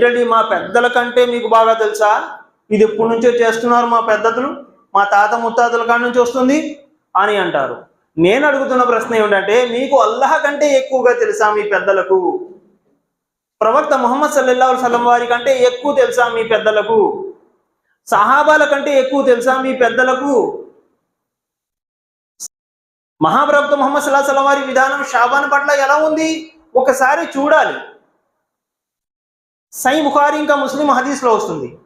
ఏంటండి మా పెద్దల కంటే మీకు బాగా తెలుసా? ఇది ఎప్పటి నుంచో చేస్తున్నారు మా పెద్దలు? మా తాత ముత్తాతల కాడి నుంచి వస్తుంది? అని అంటారు. నేను అడుగుతున్న ప్రశ్న ఏమిటంటే మీకు అల్లాహ్ కంటే ఎక్కువగా తెలుసా మీ పెద్దలకు? ప్రవక్త మొహమ్మద్ సల్లెల్లా సలం వారి కంటే ఎక్కువ తెలుసా మీ పెద్దలకు? సహాబాల కంటే ఎక్కువ తెలుసా మీ పెద్దలకు? మహాప్రవక్త మొహమ్మద్ సల్లాహ సలం వారి విధానం షాబాన్ పట్ల ఎలా ఉంది? ఒకసారి చూడాలి. సై బుఖారి ఇంకా ముస్లిం హదీస్లో వస్తుంది.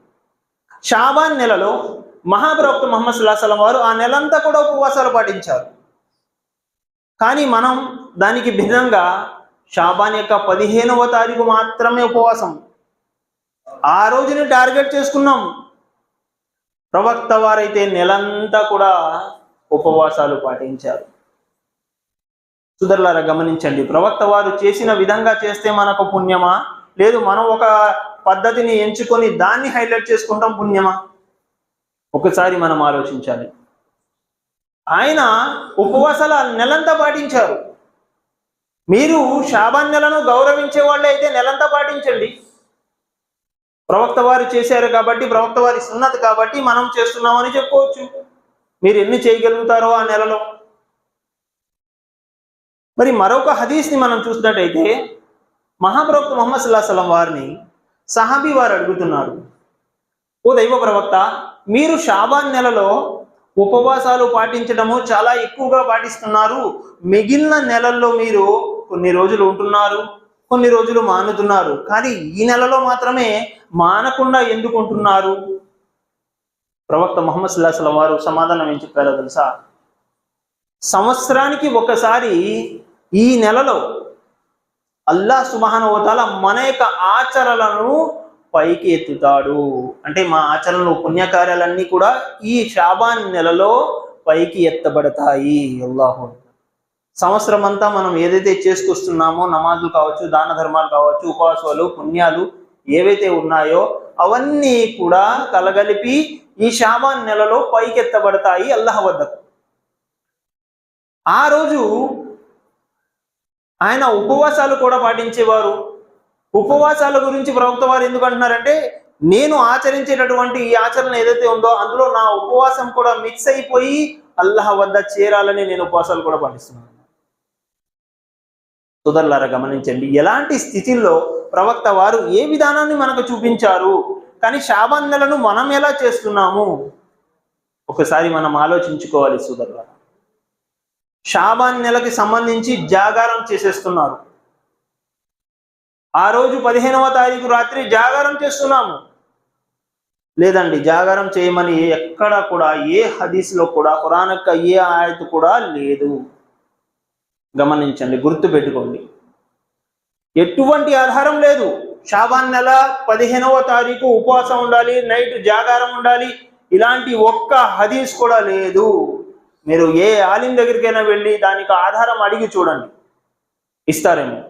షాబాన్ నెలలో మహాప్రవక్త ముహమ్మద్ సల్లా వారు ఆ నెలంతా కూడా ఉపవాసాలు పాటించారు. కానీ మనం దానికి భిన్నంగా షాబాన్ యొక్క పదిహేనవ తారీఖు మాత్రమే ఉపవాసం. ఆ రోజుని టార్గెట్ చేసుకున్నాం. ప్రవక్త వారైతే నెలంతా కూడా ఉపవాసాలు పాటించారు. సుధర్లారా గమనించండి ప్రవక్త వారు చేసిన విధంగా చేస్తే మనకు పుణ్యమా? లేదు మనం ఒక పద్ధతిని ఎంచుకొని దాన్ని హైలైట్ చేసుకుంటాం పుణ్యమా? ఒకసారి మనం ఆలోచించాలి. ఆయన ఉపవాసాల నెలంతా పాటించారు. మీరు షాబాన్ నెలను గౌరవించే వాళ్ళు అయితే నెలంతా పాటించండి. ప్రవక్త వారు చేశారు కాబట్టి ప్రవక్త వారి సున్నది కాబట్టి మనం చేస్తున్నామని చెప్పుకోవచ్చు మీరు ఎన్ని చేయగలుగుతారో ఆ నెలలో. మరి మరొక హదీస్ని మనం చూసినట్టయితే మహాప్రవక్త మొహమ్మద్ సుల్లా సలం వారిని సహాబీ వారు అడుగుతున్నారు ఓ దైవ ప్రవక్త మీరు షాబాన్ నెలలో ఉపవాసాలు పాటించడము చాలా ఎక్కువగా పాటిస్తున్నారు. మిగిలిన నెలల్లో మీరు కొన్ని రోజులు ఉంటున్నారు కొన్ని రోజులు మానుతున్నారు. కానీ ఈ నెలలో మాత్రమే మానకుండా ఎందుకు ఉంటున్నారు? ప్రవక్త మొహమ్మద్ సల్లాహ సలం వారు సమాధానం ఏం చెప్పారో తెలుసా? సంవత్సరానికి ఒకసారి ఈ నెలలో అల్లా సుబహానువతాల మన యొక్క ఆచరణలను పైకి ఎత్తుతాడు. అంటే మా ఆచరణలు పుణ్యకార్యాలన్నీ కూడా ఈ షాబాన్ నెలలో పైకి ఎత్తబడతాయి. అల్లాహు సంవత్సరం అంతా మనం ఏదైతే చేసుకొస్తున్నామో నమాజులు కావచ్చు దాన ధర్మాలు కావచ్చు ఉపవాసాలు పుణ్యాలు ఏవైతే ఉన్నాయో అవన్నీ కూడా కలగలిపి ఈ షాబాన్ నెలలో పైకెత్తబడతాయి అల్లాహ్ వద్దకు ఆ రోజు ఆయన ఉపవాసాలు కూడా పాటించేవారు. ఉపవాసాల గురించి ప్రవక్త వారు ఎందుకు అంటున్నారంటే నేను ఆచరించేటటువంటి ఈ ఆచరణ ఏదైతే ఉందో అందులో నా ఉపవాసం కూడా మిక్స్ అయిపోయి అల్లాహ్ వద్ద చేరాలని నేను ఉపవాసాలు కూడా పాటిస్తున్నాను. సుదర్లారా గమనించండి ఎలాంటి స్థితిలో ప్రవక్త వారు ఏ విధానాన్ని మనకు చూపించారు? కానీ శాబంధలను మనం ఎలా చేస్తున్నాము? ఒకసారి మనం ఆలోచించుకోవాలి సుదర్లారా. షాబాన్ నెలకి సంబంధించి జాగారం చేసేస్తున్నారు. ఆ రోజు పదిహేనవ తారీఖు రాత్రి జాగారం చేస్తున్నాము. లేదండి జాగారం చేయమని ఎక్కడ కూడా ఏ హదీస్లో కూడా ఖురానక్క ఏ ఆయత కూడా లేదు. గమనించండి గుర్తు పెట్టుకోండి ఎటువంటి ఆధారం లేదు. షాబాన్ నెల పదిహేనవ తారీఖు ఉపవాసం ఉండాలి నైట్ జాగారం ఉండాలి ఇలాంటి ఒక్క హదీస్ కూడా లేదు. మీరు ఏ ఆలిం దగ్గరికైనా వెళ్ళి దానికి ఆధారం అడిగి చూడండి. ఇస్తారేమో.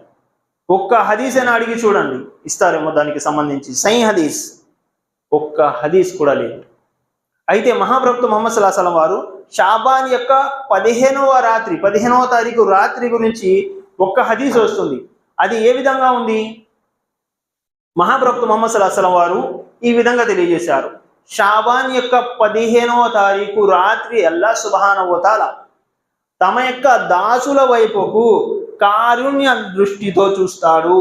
ఒక్క హదీస్ అయినా అడిగి చూడండి. ఇస్తారేమో దానికి సంబంధించి. సై హదీస్. ఒక్క హదీస్ కూడా లేదు. అయితే మహాప్రభుత్వ మొహమ్మద్ సల్లాహం వారు షాబాన్ యొక్క పదిహేనవ రాత్రి పదిహేనవ తారీఖు రాత్రి గురించి ఒక్క హదీస్ వస్తుంది. అది ఏ విధంగా ఉంది? మహాప్రభుత్వ మొహమ్మద్ సల్లాహం వారు ఈ విధంగా తెలియజేశారు. షాబాన్ యొక్క పదిహేనవ తారీఖు రాత్రి అల్లా శుభానవతాల తమ యొక్క దాసుల వైపుకు కారుణ్య దృష్టితో చూస్తాడు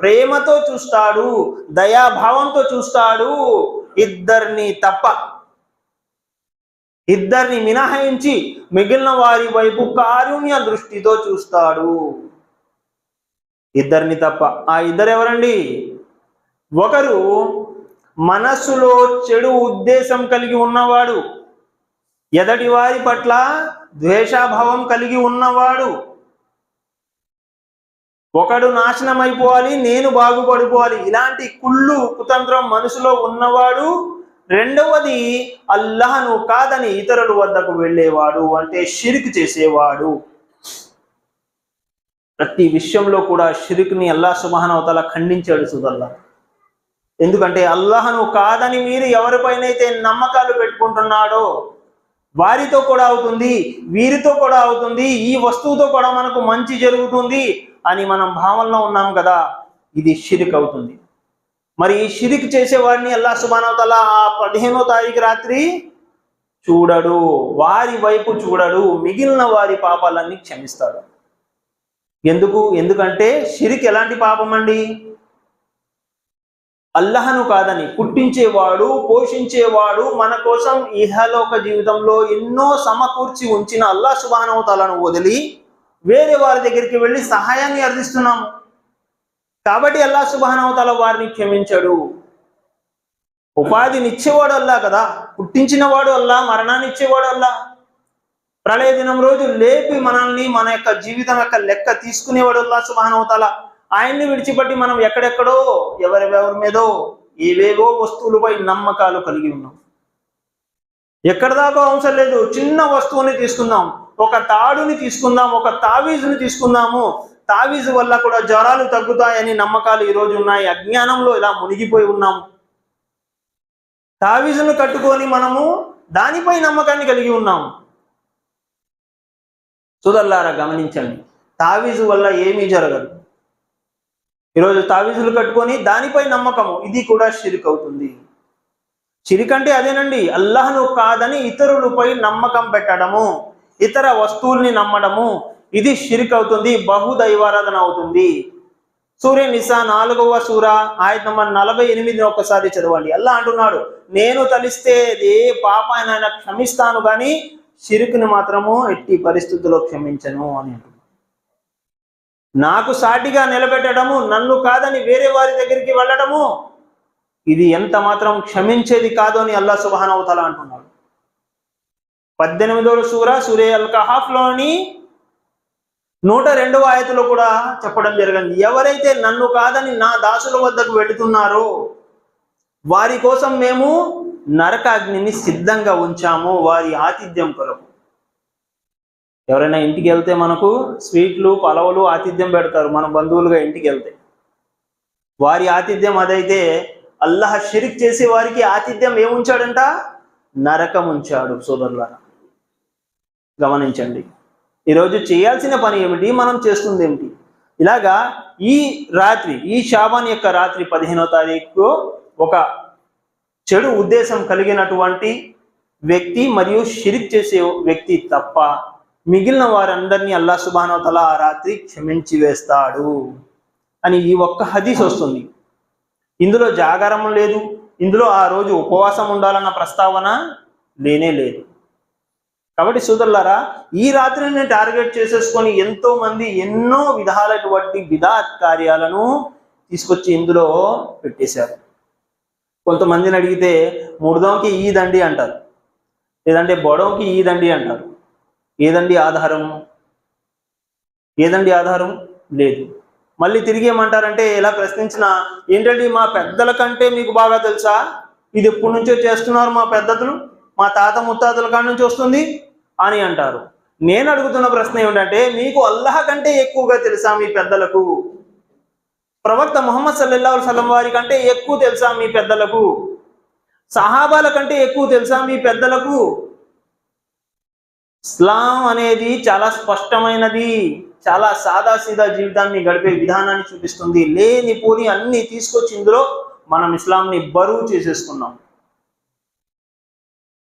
ప్రేమతో చూస్తాడు దయాభావంతో చూస్తాడు. ఇద్దరిని తప్ప ఇద్దరిని మినహాయించి మిగిలిన వారి వైపు కారుణ్య దృష్టితో చూస్తాడు. ఇద్దరిని తప్ప ఆ ఇద్దరు ఎవరండి ఒకరు మనస్సులో చెడు ఉద్దేశం కలిగి ఉన్నవాడు ఎదటి వారి పట్ల ద్వేషాభావం కలిగి ఉన్నవాడు ఒకడు నాశనం అయిపోవాలి నేను బాగుపడిపోవాలి ఇలాంటి కుళ్ళు కుతంత్రం మనసులో ఉన్నవాడు రెండవది అల్లాహను కాదని ఇతరుల వద్దకు వెళ్ళేవాడు అంటే షిరిక్ చేసేవాడు. ప్రతి విషయంలో కూడా షిరిక్ని అల్లా సుమహానవతల ఖండించాడు సుదల్లా ఎందుకంటే అల్లాహను కాదని మీరు ఎవరిపైనైతే నమ్మకాలు పెట్టుకుంటున్నాడో వారితో కూడా అవుతుంది వీరితో కూడా అవుతుంది ఈ వస్తువుతో కూడా మనకు మంచి జరుగుతుంది అని మనం భావనలో ఉన్నాం కదా ఇది షిరిక్ అవుతుంది. మరి ఈ షిరిక్ చేసేవాడిని అల్లా సుబానవతల ఆ పదిహేనో తారీఖు రాత్రి చూడడు వారి వైపు చూడడు మిగిలిన వారి పాపాలన్నీ క్షమిస్తాడు. ఎందుకు? ఎందుకంటే షిరిక్ ఎలాంటి పాపం అండి? అల్లహను కాదని పుట్టించేవాడు పోషించేవాడు మన కోసం ఇహలోక జీవితంలో ఎన్నో సమకూర్చి ఉంచిన అల్లా శుభానవతలను వదిలి వేరే వారి దగ్గరికి వెళ్ళి సహాయాన్ని అర్థిస్తున్నాము కాబట్టి అల్లా సుబానవతల వారిని క్షమించడు. ఉపాధినిచ్చేవాడు అల్లా కదా. పుట్టించిన వాడు అల్లా మరణాన్ని ఇచ్చేవాడు అల్లా ప్రళయ దినం రోజు లేపి మనల్ని మన యొక్క జీవితం యొక్క లెక్క తీసుకునేవాడు అల్లా సుబానవతల ఆయన్ని విడిచిపెట్టి మనం ఎక్కడెక్కడో ఎవరెవరి మీదో ఏవేవో వస్తువులపై నమ్మకాలు కలిగి ఉన్నాం. ఎక్కడ దాకా అవసరం లేదు. చిన్న వస్తువుని తీసుకుందాం. ఒక తాడుని తీసుకుందాం. ఒక తావీజుని తీసుకుందాము. తావీజు వల్ల కూడా జ్వరాలు తగ్గుతాయని నమ్మకాలు ఈరోజు ఉన్నాయి. అజ్ఞానంలో ఇలా మునిగిపోయి ఉన్నాము తావీజును కట్టుకొని మనము దానిపై నమ్మకాన్ని కలిగి ఉన్నాము సుదల్లారా గమనించండి. తావీజు వల్ల ఏమీ జరగదు. ఈరోజు తావీజులు కట్టుకొని దానిపై నమ్మకము ఇది కూడా షిరిక్ అవుతుంది. షిరిక్ అంటే అదేనండి అల్లాహ్ను కాదని ఇతరులపై నమ్మకం పెట్టడము ఇతర వస్తువుల్ని నమ్మడము ఇది షిరిక్ అవుతుంది బహుదైవారాధన అవుతుంది. సూర్య నిసా నాలుగవ సూర ఆయన నంబర్ నలభై ఎనిమిది ఒకసారి చదవండి. అల్లా అంటున్నాడు నేను తలిస్తే ఏ పాపాయనైనా క్షమిస్తాను కానీ షిరుకుని మాత్రము ఎట్టి పరిస్థితుల్లో క్షమించను అని అంటున్నాడు. నాకు సాటిగా నిలబెట్టడము నన్ను కాదని వేరే వారి దగ్గరికి వెళ్ళడము ఇది ఎంత మాత్రం క్షమించేది కాదు అని అల్లా సుబానవతల అంటున్నాడు. పద్దెనిమిదవ సూర సూర్య అల్ కహాఫ్లోని నూట రెండవ ఆయతలో కూడా చెప్పడం జరిగింది. ఎవరైతే నన్ను కాదని నా దాసుల వద్దకు వెళుతున్నారో వారి కోసం మేము నరకాగ్నిని సిద్ధంగా ఉంచాము వారి ఆతిథ్యం కొరకు. ఎవరైనా ఇంటికి వెళ్తే మనకు స్వీట్లు పలవలు ఆతిథ్యం పెడతారు. మన బంధువులుగా ఇంటికి వెళ్తే. వారి ఆతిథ్యం అదైతే అల్లాహ్ షిరిక్ చేసే వారికి ఆతిథ్యం ఏముంచాడంట? నరకం ఉంచాడు సోదరులారా. గమనించండి. ఈరోజు చేయాల్సిన పని ఏమిటి? మనం చేస్తుంది ఏమిటి? ఇలాగా ఈ రాత్రి ఈ షాబాన్ యొక్క రాత్రి పదిహేనో తారీఖు ఒక చెడు ఉద్దేశం కలిగినటువంటి వ్యక్తి మరియు షిరిక్ చేసే వ్యక్తి తప్ప మిగిలిన వారందరినీ అల్లా సుబానోతల ఆ రాత్రి క్షమించి వేస్తాడు అని ఈ ఒక్క హదీస్ వస్తుంది. ఇందులో జాగారం లేదు ఇందులో ఆ రోజు ఉపవాసం ఉండాలన్న ప్రస్తావన లేనే లేదు. కాబట్టి సోదరులారా ఈ రాత్రిని టార్గెట్ చేసేసుకొని ఎంతో మంది ఎన్నో విధాలటువంటి విధాత్ కార్యాలను తీసుకొచ్చి ఇందులో పెట్టేశారు. కొంతమందిని అడిగితే ముడదంకి ఈదండి అంటారు. లేదంటే బొడవకి ఈదండి అంటారు. ఏదండి ఆధారం? ఏదండి ఆధారం? లేదు. మళ్ళీ తిరిగి ఏమంటారంటే ఇలా ప్రశ్నించిన ఏంటండి మా పెద్దల కంటే మీకు బాగా తెలుసా? ఇది ఎప్పటి నుంచో చేస్తున్నారు మా పెద్దలు? మా తాత ముత్తాతల కాడి నుంచి వస్తుంది? అని అంటారు. నేను అడుగుతున్న ప్రశ్న ఏమిటంటే మీకు అల్లాహ్ కంటే ఎక్కువగా తెలుసా మీ పెద్దలకు? ప్రవక్త మొహమ్మద్ సల్లల్లా సలం వారి కంటే ఎక్కువ తెలుసా మీ పెద్దలకు? సహాబాల కంటే ఎక్కువ తెలుసా మీ పెద్దలకు? ఇస్లాం అనేది చాలా స్పష్టమైనది చాలా సాదాసీదా జీవితాన్ని గడిపే విధానాన్ని చూపిస్తుంది. లేని పోని అన్ని తీసుకొచ్చి ఇందులో మనం ఇస్లాంని బరువు చేసేసుకున్నాం.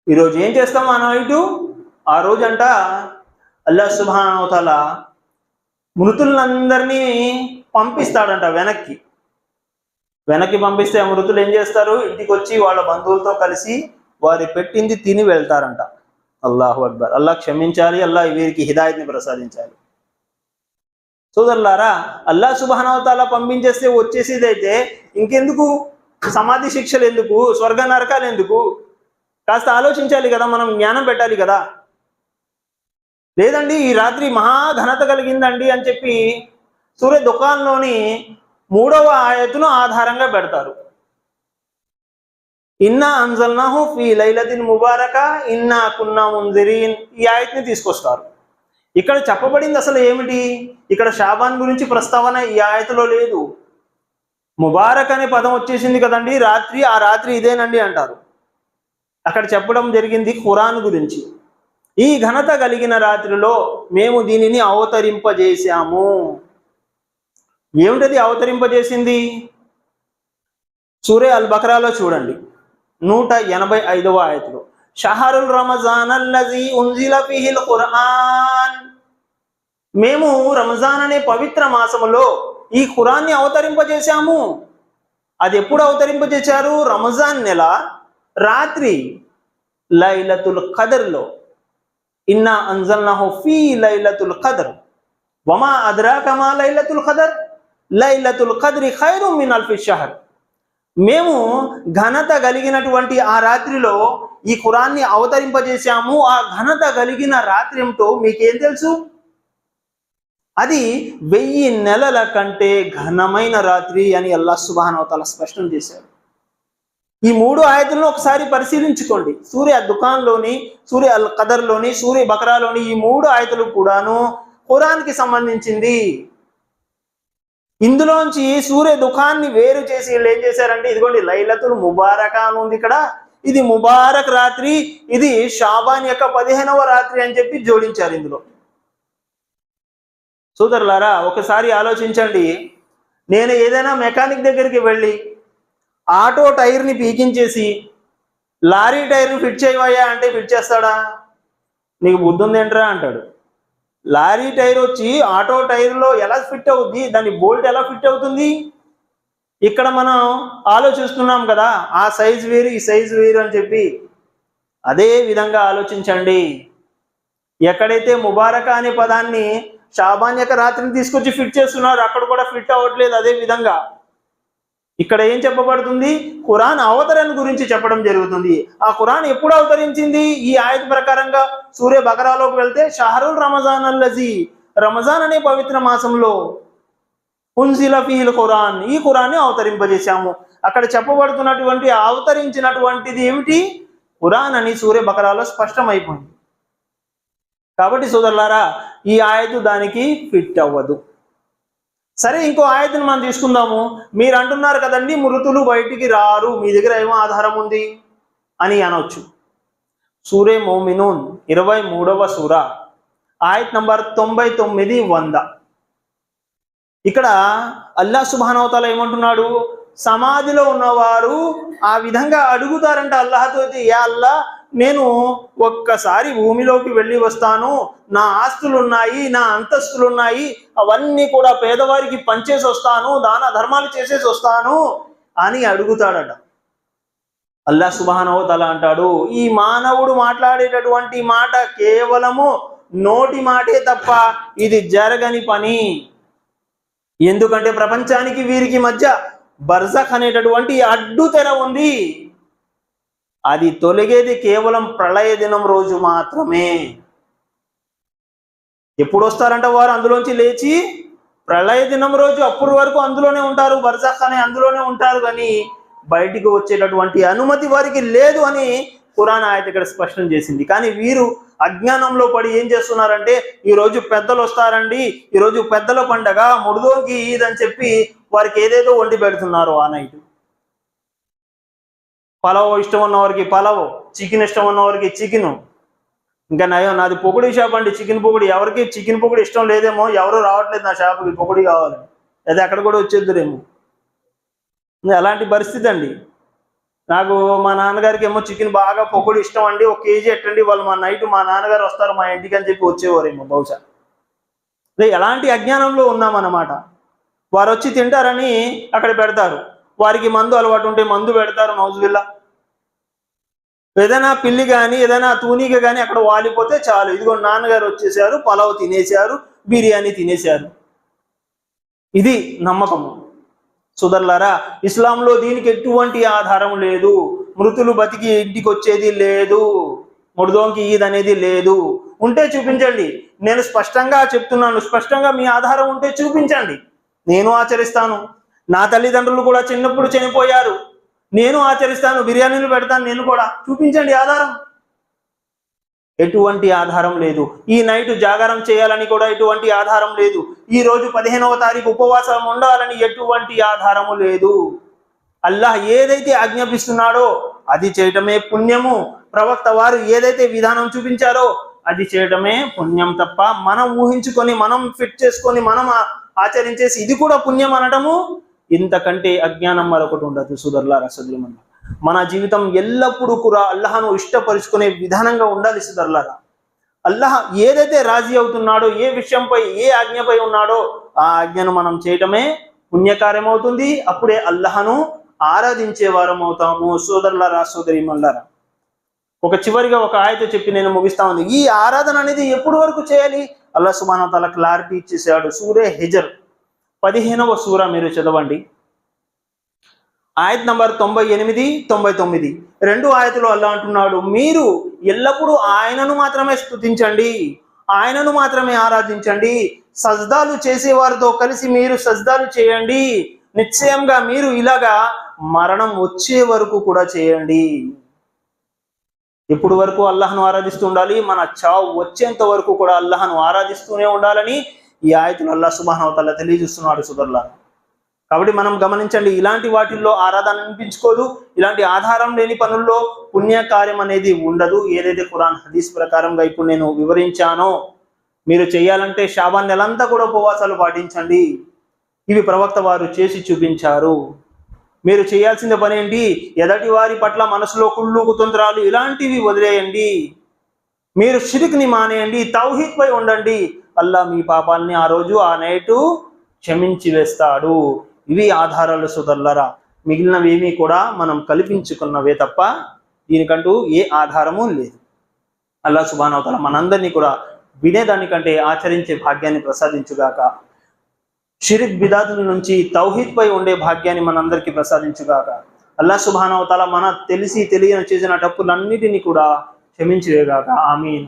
ఈరోజు ఏం చేస్తాం ఆ నైటు ఆ రోజంట అల్లా సుభానవతల మృతులందరినీ పంపిస్తాడంట వెనక్కి. వెనక్కి పంపిస్తే మృతులు ఏం చేస్తారు? ఇంటికి వచ్చి వాళ్ళ బంధువులతో కలిసి వారి పెట్టింది తిని వెళ్తారంట. అల్లాహు అక్బర్. అల్లా క్షమించాలి అల్లాహ్ వీరికి హిదాయత్ని ప్రసాదించాలి. సోదరులారా అల్లా సుబహానవతాల పంపించేస్తే వచ్చేసేది అయితే ఇంకెందుకు? సమాధి శిక్షలు ఎందుకు? స్వర్గ నరకాలు ఎందుకు? కాస్త ఆలోచించాలి కదా మనం జ్ఞానం పెట్టాలి కదా. లేదండి ఈ రాత్రి మహా ఘనత కలిగిందండి అని చెప్పి సూర్య దుకాణంలోని మూడవ ఆయతును ఆధారంగా పెడతారు. ఇన్నా అంజల్నాహు ఫీ లైలతిన్ ముబారక ఇన్నా కున్నా ముంజరీన్ ఈ ఆయత్ని తీసుకొస్తారు. ఇక్కడ చెప్పబడింది అసలు ఏమిటి? ఇక్కడ షాబాన్ గురించి ప్రస్తావన ఈ ఆయతలో లేదు. ముబారక్ అనే పదం వచ్చేసింది కదండి రాత్రి ఆ రాత్రి ఇదేనండి అంటారు. అక్కడ చెప్పడం జరిగింది ఖురాన్ గురించి. ఈ ఘనత కలిగిన రాత్రిలో మేము దీనిని అవతరింపజేశాము. ఏమిటది అవతరింపజేసింది? సూర్య అల్ బక్రాలో చూడండి. నూట ఎనభై ఐదవ ఆయతులు. షహరుల్ రమజాన్ అల్లజీ ఉంజిల ఫిహిల్ ఖురాన్ మేము రంజాన్ అనే పవిత్ర మాసములో ఈ ఖురాన్ని అవతరింపజేశాము. అది ఎప్పుడు అవతరింపజేశారు? రంజాన్ నెల రాత్రి లైలతుల్ ఖదర్లో. ఇన్నా అంజల్నాహు ఫీ లైలతుల్ ఖదర్. వమా అద్రాకమా లైలతుల్ ఖదర్? లైలతుల్ ఖద్రి ఖైరు మిన్ అల్ఫి షహర్. మేము ఘనత కలిగినటువంటి ఆ రాత్రిలో ఈ కురాన్ని అవతరింపజేశాము. ఆ ఘనత కలిగిన రాత్రి ఏమిటో మీకేం తెలుసు? అది వెయ్యి నెలల కంటే ఘనమైన రాత్రి అని అల్లా సుబానవతల స్పష్టం చేశారు ఈ మూడు ఆయతులను ఒకసారి పరిశీలించుకోండి. సూర్య దుకాన్లోని సూర్య అల్ కదర్లోని సూర్య బకరాలోని ఈ మూడు ఆయతులు కూడాను ఖురాన్కి సంబంధించింది. ఇందులోంచి సూర్య దుఃఖాన్ని వేరు చేసి వీళ్ళు ఏం చేశారంటే ఇదిగోండి లైలతులు ముబారక అని ఉంది ఇక్కడ. ఇది ముబారక్ రాత్రి ఇది షాబాన్ యొక్క పదిహేనవ రాత్రి అని చెప్పి జోడించారు ఇందులో. సోదరులారా ఒకసారి ఆలోచించండి. నేను ఏదైనా మెకానిక్ దగ్గరికి వెళ్ళి ఆటో టైర్ని పీకించేసి లారీ టైర్ని ఫిట్ చేయవయ్యా అంటే ఫిట్ చేస్తాడా? నీకు బుద్ధి ఉందేంట్రా అంటాడు. లారీ టైర్ వచ్చి ఆటో టైర్లో ఎలా ఫిట్ అవుద్ది? దాని బోల్ట్ ఎలా ఫిట్ అవుతుంది? ఇక్కడ మనం ఆలోచిస్తున్నాం కదా ఆ సైజ్ వేరు ఈ సైజ్ వేరు అని చెప్పి. అదే విధంగా ఆలోచించండి. ఎక్కడైతే ముబారక అనే పదాన్ని షాబాన్ యొక్క రాత్రిని తీసుకొచ్చి ఫిట్ చేస్తున్నారు అక్కడ కూడా ఫిట్ అవ్వట్లేదు అదే విధంగా. ఇక్కడ ఏం చెప్పబడుతుంది? ఖురాన్ అవతరణ గురించి చెప్పడం జరుగుతుంది. ఆ ఖురాన్ ఎప్పుడు అవతరించింది? ఈ ఆయత ప్రకారంగా సూర్య బకరాలోకి వెళ్తే షహరుల్ రమజాన్ అల్లజీ. రమజాన్ అనే పవిత్ర మాసంలో ఉన్సిల ఫీల్ ఖురాన్. ఈ ఖురాన్ని అవతరింపజేశాము. అక్కడ చెప్పబడుతున్నటువంటి అవతరించినటువంటిది ఏమిటి? ఖురాన్ అని సూర్య బకరాలో స్పష్టమైపోయింది. కాబట్టి సోదరులారా ఈ ఆయతు దానికి ఫిట్ అవ్వదు. సరే ఇంకో ఆయతను మనం తీసుకుందాము. మీరు అంటున్నారు కదండి మృతులు బయటికి రారు మీ దగ్గర ఏమో ఆధారం ఉంది అని అనవచ్చు సూరే మోమినూన్ ఇరవై మూడవ సూర ఆయత్ నంబర్ తొంభై తొమ్మిది వంద. ఇక్కడ అల్లా సుబానవతాల ఏమంటున్నాడు? సమాధిలో ఉన్నవారు ఆ విధంగా అడుగుతారంట అల్లాహతో ఏ అల్లా నేను ఒక్కసారి భూమిలోకి వెళ్ళి వస్తాను. నా ఆస్తులు ఉన్నాయి నా అంతస్తులు ఉన్నాయి అవన్నీ కూడా పేదవారికి పంచేసి వస్తాను దాన ధర్మాలు చేసేసి వస్తాను అని అడుగుతాడట. అల్లా సుబానవతల అంటాడు ఈ మానవుడు మాట్లాడేటటువంటి మాట కేవలము నోటి మాటే తప్ప ఇది జరగని పని. ఎందుకంటే ప్రపంచానికి వీరికి మధ్య బర్జక్ అనేటటువంటి అడ్డు తెర ఉంది. అది తొలగేది కేవలం ప్రళయ దినం రోజు మాత్రమే. ఎప్పుడు వస్తారంట వారు అందులోంచి లేచి? ప్రళయ దినం రోజు అప్పుడు వరకు అందులోనే ఉంటారు బర్జక్ అనే అందులోనే ఉంటారు కానీ బయటికి వచ్చేటటువంటి అనుమతి వారికి లేదు అని ఖురాన్ ఆయత ఇక్కడ స్పష్టం చేసింది. కానీ వీరు అజ్ఞానంలో పడి ఏం చేస్తున్నారంటే ఈ రోజు పెద్దలు వస్తారండి ఈ రోజు పెద్దల పండగ ముడుదోకి ఈద్ అని చెప్పి వారికి ఏదేదో వండి పెడుతున్నారు ఆ నైట్. పలావ్ ఇష్టం ఉన్న వారికి పలావ్ చికెన్ ఇష్టం ఉన్న వారికి చికెన్. ఇంకా నయం నాది పొగుడి షాప్ అండి చికెన్ పొగుడి. ఎవరికి చికెన్ పొగుడి ఇష్టం లేదేమో ఎవరు రావట్లేదు నా షాప్కి పొగుడి కావాలి. అదే అక్కడ కూడా వచ్చేద్దరేమో. ఎలాంటి అలాంటి పరిస్థితి అండి. నాకు మా నాన్నగారికి ఏమో చికెన్ బాగా పొగుడు ఇష్టం అండి ఒక కేజీ ఎట్టండి వాళ్ళు మా నైట్ మా నాన్నగారు వస్తారు మా ఇంటికి అని చెప్పి వచ్చేవారేమో బహుశా. ఎలాంటి అజ్ఞానంలో ఉన్నామన్నమాట. వారు వచ్చి తింటారని అక్కడ పెడతారు. వారికి మందు అలవాటు ఉంటే మందు పెడతారు నౌజువిల్లా ఏదైనా పిల్లి కానీ ఏదైనా తూనిక కానీ అక్కడ వాలిపోతే చాలు. ఇదిగో నాన్నగారు వచ్చేసారు పలావ్ తినేశారు బిర్యానీ తినేశారు. ఇది నమ్మకము. సుదర్లారా ఇస్లాంలో దీనికి ఎటువంటి ఆధారం లేదు. మృతులు బతికి ఇంటికి వచ్చేది లేదు. మృదోంకి ఈద్ అనేది లేదు. ఉంటే చూపించండి. నేను స్పష్టంగా చెప్తున్నాను. స్పష్టంగా మీ ఆధారం ఉంటే చూపించండి. నేను ఆచరిస్తాను. నా తల్లిదండ్రులు కూడా చిన్నప్పుడు చనిపోయారు. నేను ఆచరిస్తాను బిర్యానీలు పెడతాను నేను కూడా. చూపించండి ఆధారం. ఎటువంటి ఆధారం లేదు. ఈ నైట్ జాగారం చేయాలని కూడా ఎటువంటి ఆధారం లేదు. ఈ రోజు పదిహేనవ తారీఖు ఉపవాసం ఉండాలని ఎటువంటి ఆధారము లేదు. అల్లాహ్ ఏదైతే ఆజ్ఞాపిస్తున్నాడో అది చేయటమే పుణ్యము. ప్రవక్త వారు ఏదైతే విధానం చూపించారో అది చేయటమే పుణ్యం తప్ప మనం ఊహించుకొని మనం ఫిట్ చేసుకొని మనం ఆచరించేసి ఇది కూడా పుణ్యం అనటము ఇంతకంటే అజ్ఞానం మరొకటి ఉండదు సుదర్లారా సదులమన్న మన జీవితం ఎల్లప్పుడూ కూడా అల్లహను ఇష్టపరుచుకునే విధానంగా ఉండాలి సుదర్లారా అల్లహ ఏదైతే రాజీ అవుతున్నాడో ఏ విషయంపై ఏ ఆజ్ఞపై ఉన్నాడో ఆ ఆజ్ఞను మనం చేయటమే పుణ్యకార్యం అవుతుంది అప్పుడే అల్లహను ఆరాధించే వారం అవుతాము సోదరులారా సోదరి మల్లారా. ఒక చివరిగా ఒక ఆయత చెప్పి నేను ముగిస్తా ఉంది. ఈ ఆరాధన అనేది ఎప్పుడు వరకు చేయాలి? అల్లా సుబాన తల క్లారిటీ ఇచ్చేసాడు. సూరే హెజర్. పదిహేనవ సూర మీరు చదవండి. ఆయత్ నంబర్ తొంభై ఎనిమిది తొంభై తొమ్మిది. రెండు ఆయతలు అల్లా అంటున్నాడు. మీరు ఎల్లప్పుడూ ఆయనను మాత్రమే స్థుతించండి ఆయనను మాత్రమే ఆరాధించండి. సజ్దాలు చేసేవారితో కలిసి మీరు సజ్దాలు చేయండి. నిశ్చయంగా మీరు ఇలాగా మరణం వచ్చే వరకు కూడా చేయండి. ఇప్పుడు వరకు అల్లాహను ఆరాధిస్తూ ఉండాలి. మన చావు వచ్చేంత వరకు కూడా అల్లాహను ఆరాధిస్తూనే ఉండాలని ఈ ఆయతులు అల్లా సుబానవతల్లా తెలియజేస్తున్నాడు సుదర్లా. కాబట్టి మనం గమనించండి ఇలాంటి వాటిల్లో ఆరాధన అనిపించుకోదు ఇలాంటి ఆధారం లేని పనుల్లో పుణ్యకార్యం అనేది ఉండదు. ఏదైతే ఖురాన్ హదీస్ ప్రకారంగా ఇప్పుడు నేను వివరించానో మీరు చేయాలంటే షాబాన్ నెలంతా కూడా ఉపవాసాలు పాటించండి. ఇవి ప్రవక్త వారు చేసి చూపించారు. మీరు చేయాల్సిన పని ఏంటి? ఎదటి వారి పట్ల మనసులో కుళ్ళు కుతంత్రాలు ఇలాంటివి వదిలేయండి. మీరు షిరిక్ని మానేయండి తౌహీద్ పై ఉండండి. అల్లా మీ పాపాలని ఆ రోజు ఆ నైటు క్షమించి వేస్తాడు. ఇవి ఆధారాలు సుదల్లరా మిగిలినవేమీ కూడా మనం కల్పించుకున్నవే తప్ప దీనికంటూ ఏ ఆధారము లేదు. అల్లా సుబానవతల మనందరినీ కూడా వినేదానికంటే ఆచరించే భాగ్యాన్ని ప్రసాదించుగాక. షిరిక్ బిదాదుల నుంచి తౌహిద్ పై ఉండే భాగ్యాన్ని మనందరికీ ప్రసాదించుగాక. అల్లా సుబానవతల మన తెలిసి తెలియని చేసిన తప్పులన్నిటినీ కూడా క్షమించివేగాక. ఆమీన్.